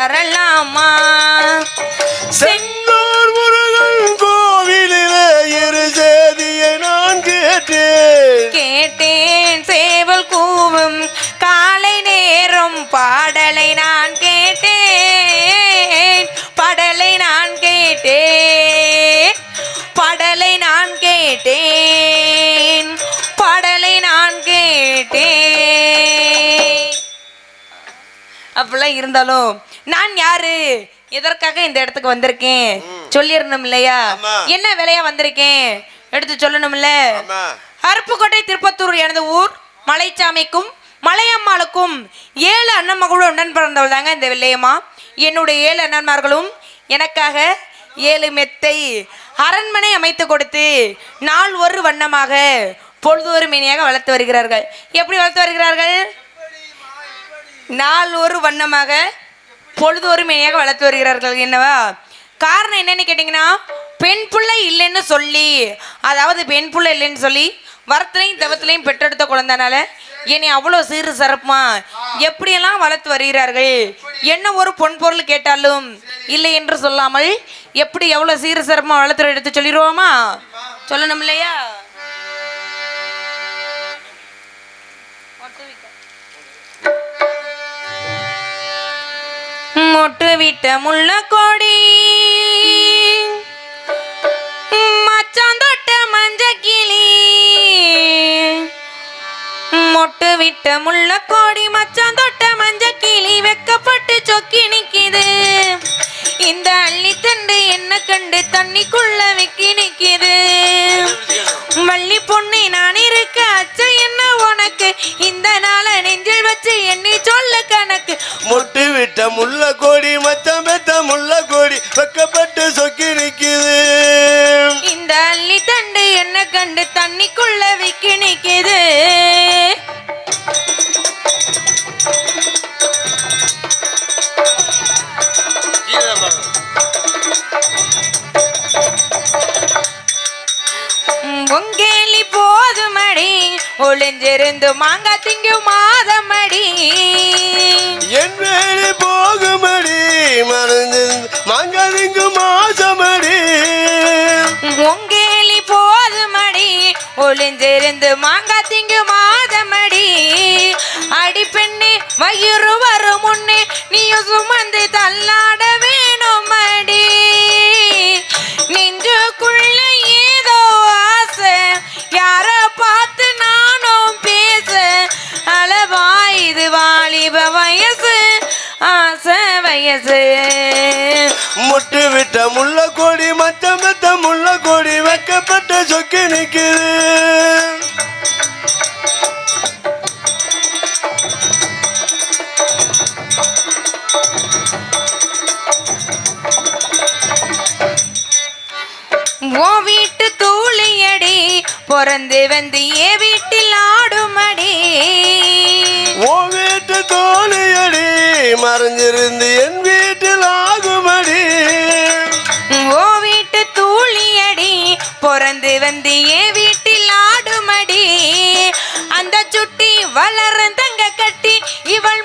தரலாமா? செங்கோர் முருகன் கோவிலிலே இரு சேதியை நான் கேட்டேன். கேட்டேன் சேவல் கூவும் காலை நேரம் பாடலை நான் கேட்டேன். படலை நான் கேட்டேன். படலை நான் கேட்டேன். படலை நான் கேட்டேன். அப்படிலாம் இருந்தாலும் நான் யாரு? எதற்காக இந்த இடத்துக்கு வந்திருக்கேன்? சொல்லிடணும் இல்லையா. என்ன வேலையா வந்திருக்கேன்? எடுத்து சொல்லணும்ல? அருப்புக்கோட்டை திருப்பத்தூர் எனது ஊர். மலைச்சாமிக்கும் மலையம்மாளுக்கும் ஏழு அண்ணன் மகளும் உடன் பிறந்தவள் தாங்க இந்த வெள்ளையம்மா. என்னுடைய ஏழு அண்ணன்மார்களும் எனக்காக ஏழு மெத்தை அரண்மனை அமைத்து கொடுத்து நாள் ஒரு வண்ணமாக பொழுதொரு மேனியாக வளர்த்து வருகிறார்கள். எப்படி வளர்த்து வருகிறார்கள்? நாள் ஒரு வண்ணமாக பொழுதோறும் இணையாக வளர்த்து வருகிறார்கள் என்னவா? காரணம் என்னன்னு கேட்டிங்கன்னா பெண் பிள்ளை இல்லைன்னு சொல்லி அதாவது பெண் பிள்ளை இல்லைன்னு சொல்லி வரத்துலையும் தவத்துலையும் பெற்றெடுத்த குழந்தைனால என்னை அவ்வளோ சீறு சிறப்புமா? எப்படியெல்லாம் வளர்த்து வருகிறார்கள்? என்ன ஒரு பொன் பொருள் கேட்டாலும் இல்லை என்று சொல்லாமல் எப்படி எவ்வளோ சீறு சிறப்புமா வளர்த்து எடுத்து சொல்லிடுவோமா? சொல்லணும் இல்லையா? விட்ட முள்ள கொடி. மச்சாந்தொட்ட மஞ்ச கிளி. மொட்டு விட்ட முள்ள கோடி மச்சான் தொட்ட மஞ்ச கிளி. வெக்கப்பட்டு சொக்கி நிக்கிது. இந்த அள்ளித்தண்டு என்ன கண்டு தண்ணிக்குள்ள வெக்கி நிக்கிது. மல்லி பொண்ணு நான் இருக்க அச்ச என்ன உனக்கு? இந்த நாள முட்டு முள்ள கோடி மச்சம் பெத்த முள்ள கோடி வெக்கப்பட்டு சொக்கி நிக்குது. இந்த அள்ளி தண்டு என்ன கண்டு தண்ணிக்குள்ள விக்கி நிக்குது. பொங்கேலி போதுமடி ஒளிஞ்சிருந்து மாங்க மறந்து மாங்கதிங்கு மாசமடி உங்கேலி போதுமடி ஒளிஞ்சிருந்து மாங்காய் திங்கு மாதமடி. அடி பெண்ணே மயிறு வரும் முன்னே நீயும் சுமந்து தள்ளாட வேணும் அடி நெஞ்சுக்குள்ள ஏதோ ஆசை யார பார்த்து நானும் பேச? அளவா இது வாலிப வயசு ஆசை வயசு. முட்டு விட்ட முள்ள கோடி மச்சம் பெத்த முள்ள கோடி வைக்கப்பட்ட சொக்கி நிக்குது. ஓ வீட்டு தூளியடி பிறந்து வந்து ஏவி மறைஞ்சிருந்து என் வீட்டில் ஆகுமடி. ஓ வீட்டு தூளியடி பிறந்து வந்து ஏ வீட்டில் ஆடுமடி. அந்த சுட்டி வளர்ந்தங்க கட்டி இவள்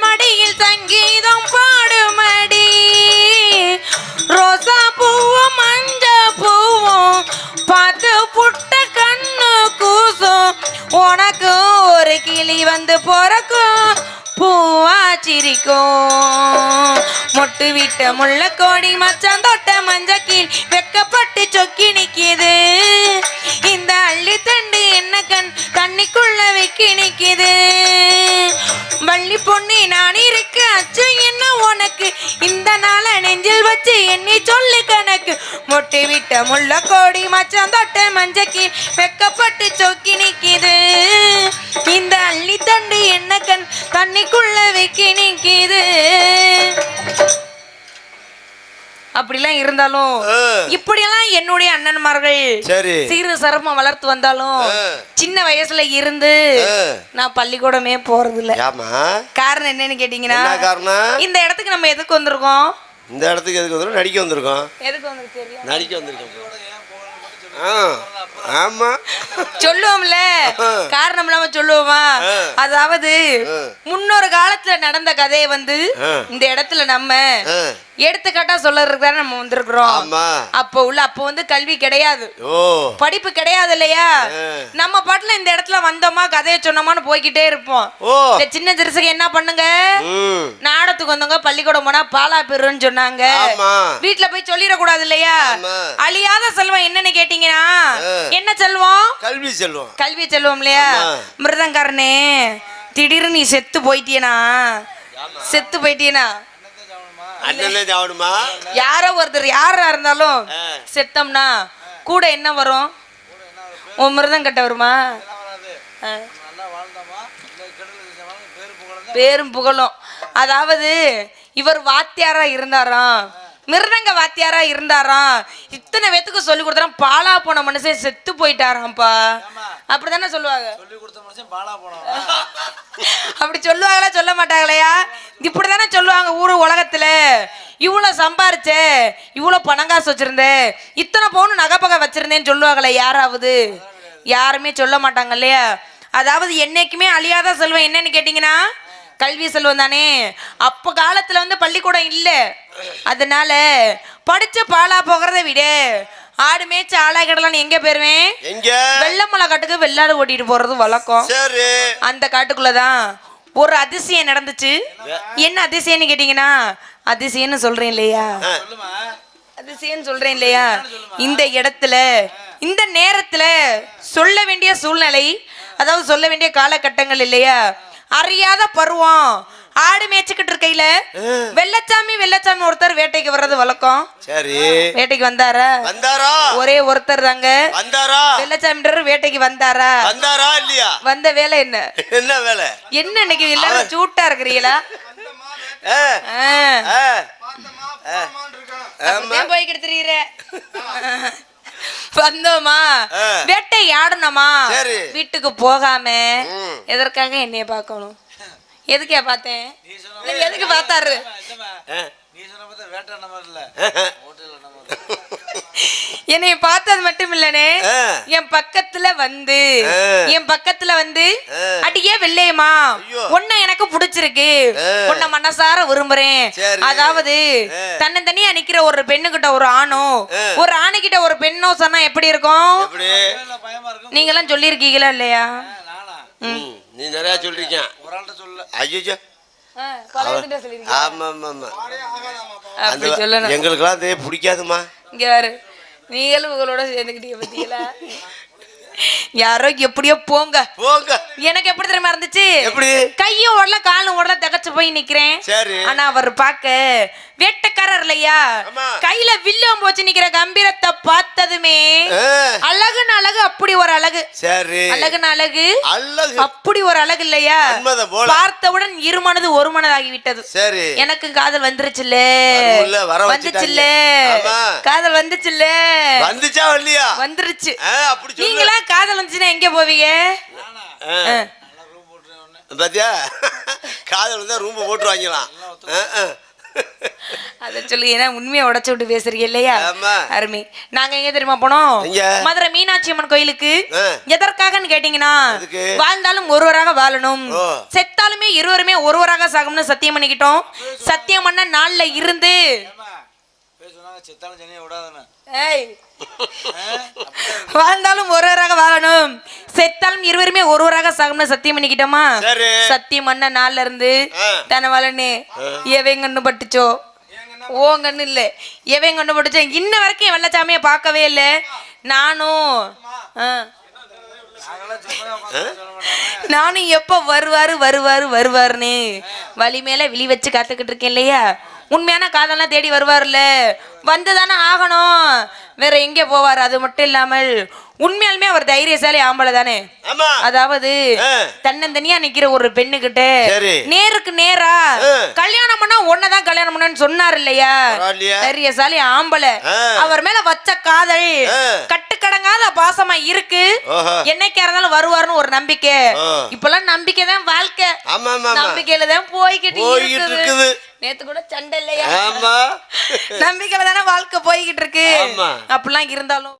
மொட்டு விட்ட முள்ள கோடி மச்சான் தொட்ட மஞ்சக்கீழ் வெக்கப்பட்டு சொக்கி நிக்கிது. இந்த அள்ளி தண்டு என்ன கண் தண்ணிக்குள்ள வைக்கி நிக்கிது. வள்ளி பொண்ணு நான் இருக்க அச்சு என்ன உனக்கு? இந்த நாள நெஞ்சில் வச்சு எண்ணி சொல்லு கணக்கு. மொட்டி விட்ட முள்ள கோடி மச்சான் தொட்ட மஞ்சக்கீழ் வெக்கப்பட்டு சொக்கி நிக்கிது. இந்த அள்ளி தண்டு என்ன கண் தண்ணிக்குள்ள வைக்கி நிக்கிது. அப்படிலாம் இருந்தாலும். இப்படியெல்லாம் என்னுடைய அண்ணன்மார்கள் சரி சீரு சரமா வளர்த்து வந்தாலும். சின்ன வயசுல இருந்து. நான் பள்ளிக்கூடமே போறது இல்ல காரணம் என்னன்னு கேட்டீங்கன்னா இந்த இடத்துக்கு நம்ம எதுக்கு வந்திருக்கோம் இந்த இடத்துக்கு எதுக்கு வந்திருக்கோம் நடிக்க வந்திருக்கோம் எதுக்கு வந்திருக்கு தெரியும் நடிக்க வந்திருக்கோம் ஆமா சொல்லுவோம்ல. காரணம் இல்லாம சொல்லுவோமா. அதாவது. முன்னொரு காலத்துல நடந்த கதையை வந்து. இந்த இடத்துல நம்ம எடுத்துக்காட்டா தானே நம்ம வந்திருக்கிறோம். அப்போ உள்ள அப்போ வந்து கல்வி கிடையாது. படிப்பு கிடையாது இல்லையா. நம்ம பாட்டுல இந்த இடத்துல வந்தோமா கதையை சொன்னோமான்னு போய்கிட்டே இருப்போம். இந்த சின்ன சிறுசுக்கு என்ன பண்ணுங்க? நாடத்துக்கு வந்தவங்க பள்ளிக்கூடம் போனா பாலா பெருன்னு சொன்னாங்க. வீட்ல போய் சொல்லிடக்கூடாது இல்லையா. அழியாத செல்வம் என்னன்னு கேட்டீங்கன்னா. என்ன செல்வம்? கல்வி செல்வம். கல்வி செல்வம் இல்லையா. மிருதங்காரனே திடீர்னு நீ செத்து போயிட்டியனா? செத்து போயிட்டியனா? அண்ணனே சாவணுமா யாரோ ஒருத்தர் யாரா இருந்தாலும். செத்தோம்னா கூட என்ன வரும்? உன் மிருதம் கட்ட வருமா. பேரும் புகழும். அதாவது இவர் வாத்தியாரா இருந்தாராம். மிருதங்க வாத்தியாரா இருந்தாராம் இத்தனை பேத்துக்கு சொல்லி கொடுத்தாராம் பாலா போன மனுஷன் செத்து போயிட்டாராம்ப்பா. அப்படிதானே சொல்லுவாங்க. சொல்லி கொடுத்த மனுஷன் பாலா போனோம் அப்படி சொல்லுவாங்களா சொல்ல மாட்டாங்களையா? இப்படிதானே சொல்லுவாங்க ஊரு உலகத்துல. இவ்வளவு சம்பாரிச்ச இவ்வளவு பணம் காசு வச்சிருந்த இத்தனை பவுன் நகைப்பகை வச்சிருந்தேன்னு சொல்லுவாங்களே யாராவது? யாருமே சொல்ல மாட்டாங்க இல்லையா? அதாவது என்னைக்குமே அழியாத செல்வம் என்னன்னு கேட்டீங்கன்னா கல்வி செல்வம் தானே. அப்ப காலத்துல வந்து பள்ளிக்கூடம் இல்ல. அதனால படிச்ச பாலா போகிறத விட ஆடு மேய்ச்சி ஆளாக்கிடலான்னு எங்க போயிருவேன்? எங்க? வெள்ளமலை காட்டுக்கு வெள்ளாடு ஓட்டிட்டு போறது வழக்கம். சரி. அந்த காட்டுக்குள்ளதான் ஒரு அதிசயம் நடந்துச்சு. என்ன அதிசயம்னு கேட்டீங்கன்னா அதிசயம்னு சொல்றேன் இல்லையா? அதிசயம்னு சொல்றேன் இல்லையா? இந்த இடத்துல இந்த நேரத்துல சொல்ல வேண்டிய சூழ்நிலை அதாவது சொல்ல வேண்டிய காலகட்டங்கள் இல்லையா? அறியாத பருவம் ஆடு மேய்ச்சிக்கிட்டு இருக்கையில வெள்ளச்சாமி வெள்ளச்சாமி ஒருத்தர் வேட்டைக்கு வர்றது வழக்கம். சரி. வேட்டைக்கு வந்தாரா? வந்தாரா? ஒரே ஒருத்தர் தாங்க. வந்தாரா? வெள்ளச்சாமின்றவர் வேட்டைக்கு வந்தாரா? வந்தாரா இல்லையா? வந்த வேலை என்ன? என்ன வேலை? என்ன இன்னைக்கு எல்லாரும் சூட்டா இருக்கிறீங்களா? போய்கிட்டு திரியிற. வந்தோமா. வேட்டை ஆடணுமா. வீட்டுக்கு போகாம. எதற்காக என்னைய பார்க்கணும்? எதுக்கே பார்த்தேன் எதுக்கு பார்த்தாரு இந்தம்மா, ஆ. நீ சொன்ன பார்த்தா வேட்டை நம்பர் இல்ல ஆ. ஹோட்டல்ல நம்பர் என்னைய பார்த்தது மட்டும் இல்லனே. என் பக்கத்துல வந்து. என் பக்கத்துல வந்து. அடியே வெள்ளையம்மா ஐயோ. உன்னை எனக்கு பிடிச்சிருக்கு. உன்னை மனசார விரும்புறேன். அதாவது. தன்னந்தனியா நிக்கிற ஒரு பெண்ணுகிட்ட ஒரு ஆணோ ஆ. ஒரு ஆணுகிட்ட ஒரு பெண்ணோ சொன்னா எப்படி இருக்கும் எப்படி இல்ல பயமா இருக்கும் நீங்க எல்லாம் சொல்லியிருக்கீங்களா இல்லையா ம், நீ நிறைய சொல்றீங்க ஒரு ஆள்கிட்ட சொல்லல ஐயோ. ஆமா ஆமா ஆமா சொல்லணும். எங்களுக்கெல்லாம் அதே பிடிக்காதுமா இங்க யாரு நீங்களும் உங்களோட சேர்ந்துக்கிட்டீங்க பத்தீங்களா? யாரோ எப்படியோ போங்க. போங்க. எனக்கு எப்படி தெரியுமா இருந்துச்சு? எப்படி? கையும் ஓடல காலும் ஓடல தகச்சு போய் நிக்கிறேன். சரி. ஆனா அவர் பார்க்க வேட்டக்காரர் இல்லையா. கையில வில்லம் போச்சு நிக்கிற கம்பீரத்தை பார்த்ததுமே ஆ, அழகுன்னு அழகு அப்படி ஒரு அழகு. சரி. அழகுன்னு அழகு அழகு. அப்படி ஒரு அழகு இல்லையா. பார்த்தவுடன் இரு மனது ஒரு மனதாகி விட்டது. சரி. எனக்கு காதல் வந்துருச்சுல்ல. வந்துச்சுல்ல. காதல் வந்துச்சுல்ல. வந்துச்சா வரலையா? வந்துருச்சு. நீங்களா காதல் வந்துச்சுன்னா எங்க போவீங்க பாத்தியா காதல் தான் ரூம் போட்டு ஆ. அத சொல்லி ஏன்னா உண்மையை உடைச்சு விட்டு பேசுறீங்க இல்லையா ஆமா. அருமை நாங்க எங்க தெரியுமா போனோம்? மதுரை மீனாட்சி அம்மன் கோயிலுக்கு. எதற்காகன்னு கேட்டீங்கன்னா? வாழ்ந்தாலும் ஒருவராக வாழணும். செத்தாலுமே இருவருமே ஒருவராக சாகும்னு சத்தியம் பண்ணிக்கிட்டோம் சத்தியம் பண்ண நாள்ல இருந்து செத்தாலும் சென்னையை விடாதுன்னு ஏய். வாழ்ந்தாலும் ஒருவராக வாழணும். செத்தாலும் இருவருமே ஒருவராக சாகும்னு சத்தியம் பண்ணிக்கிட்டோமா? சரி. சத்தியம் பண்ண நாள்ல இருந்து. தனவாளனே எவன் கண்ணு பட்டுச்சோ? ஓ கண்ணு இல்ல. எவன் கண்ணு பட்டுச்சோ? இன்ன வரைக்கும் என் வெள்ளச்சாமியை பார்க்கவே இல்லை. நானும் ஆ. நானும் எப்போ வருவாரு வருவாரு வருவாருன்னு வழி மேல விழி வச்சு காத்துக்கிட்டு இருக்கேன் இல்லையா உண்மையான காதெல்லாம் தேடி வருவார்ல வந்துதானே ஆகணும் வேற எங்க போவார் அது மட்டும் இல்லாமல் உண்மையாலுமே அவர் தைரியசாலி ஆம்பளை தானே ஆமா அதாவது. தன்னந்தனியா நிக்கிற ஒரு பெண்ணுகிட்ட. நேருக்கு நேரா. கல்யாணம் பண்ணா ஒன்னதான் கல்யாணம் பண்ணு சொன்னார் இல்லையா? தைரியசாலி ஆம்பளை. அவர் மேல வச்ச காதல் ஆ. கட்டுக்கடங்காத பாசமா இருக்கு. என்னைக்கா இருந்தாலும் வருவாருன்னு ஒரு நம்பிக்கை. இப்பெல்லாம் நம்பிக்கை தான் வாழ்க்கை நம்பிக்கையில தான் போய்கிட்டு இருக்குது. நேத்து கூட சண்டை இல்லையா நம்பிக்கையில தானே வாழ்க்கை போய்கிட்டு இருக்கு. அப்படிலாம் இருந்தாலும்